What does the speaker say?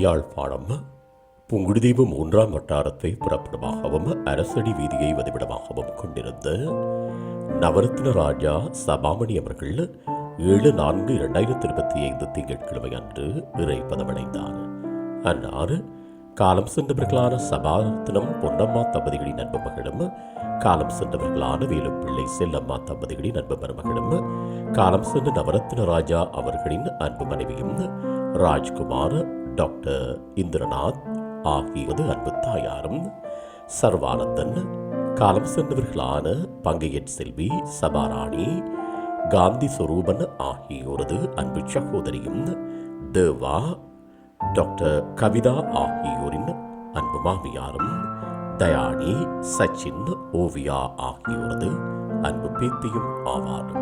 யாழ்ப்பாணம் புங்குடுதீவு மூன்றாம் வட்டாரத்தை புறப்படமாகவும் அரசடி வீதியை வதிவிடமாகவும் கொண்டிருந்த நவரத்ன ராஜா சபாமணி அவர்கள் ஏழு நான்கு இரண்டாயிரத்தி இருபத்தி ஐந்து திங்கட்கிழமை அன்று இறைப்பதமடைந்தார் அன்னார் காலம் சென்றவர்களான சபாரத்தினம் பொன்னம்மா தம்பதிகளின் அன்பு மகளும் காலம் சென்றவர்களான வேலுப்பிள்ளை செல்லம்மா தம்பதிகளின் அன்பு மருமகளும் காலம் சென்ற நவரத்ன ராஜா அவர்களின் அன்பு மனைவியும் ராஜ்குமார் டாக்டர் இந்திரநாத் ஆகியோரது அன்பு தாயாரும் சர்வானந்தன் காலம் சென்றவர்களான பங்கையன் செல்வி சபாராணி காந்தி சுரூபன் ஆகியோரது அன்பு சகோதரியும் தேவா டாக்டர் கவிதா ஆகியோரின் அன்பு மாமியாரும் தயானி சச்சின் ஓவியா ஆகியோரது அன்பு பேத்தியும் ஆவார்.